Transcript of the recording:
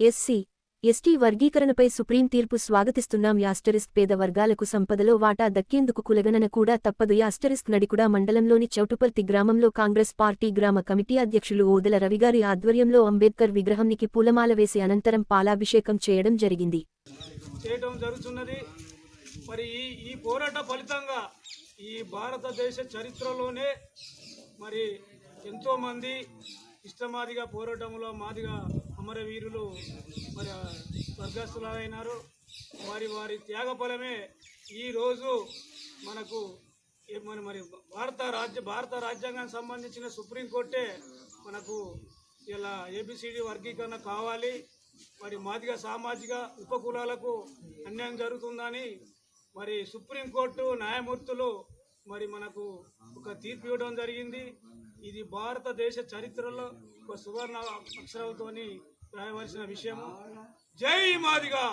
SC ST వర్గీకరణపై supreme తీర్పు స్వాగతిస్తున్నాం. యాస్టరిస్ట్ పేద వర్గాలకు సంపదలో వాటా దక్కేందుకు కులగణన కూడా తప్పదు. యాస్టరిస్క్ నడికుడ మండలంలోని చౌటుపర్తి గ్రామంలో కాంగ్రెస్ పార్టీ గ్రామ కమిటీ అధ్యక్షులు ఓదల రవిగారి ఆధ్వర్యంలో అంబేద్కర్ విగ్రహంనికి పూలమాల వేసి అనంతరం పాలాభిషేకం చేయడం జరిగింది. చేయటం జరుగుతున్నది. మరి ఈ పోరాట ఫలితంగా ఈ భారతదేశ చరిత్రలోనే మరి ఎంతోమంది ఇష్టమాదిగా పోరాటంలో మాదిగా అమరవీరులు మరి స్వర్గస్థులైనారు. వారి వారి త్యాగ ఫలమే ఈరోజు మనకు మరి మరి భారత రాజ్య భారత రాజ్యాంగానికి సంబంధించిన సుప్రీంకోర్టే మనకు ఇలా ఏబిసిడి వర్గీకరణ కావాలి. మరి మాదిగ సామాజిక ఉపకులాలకు అన్యాయం జరుగుతుందని మరి సుప్రీంకోర్టు న్యాయమూర్తులు మరి మనకు ఒక తీర్పు ఇవ్వడం జరిగింది. ఇది భారతదేశ చరిత్రలో ఒక సువర్ణ అక్షరాలతోని రాయవలసిన విషయము. జై మాదిగా.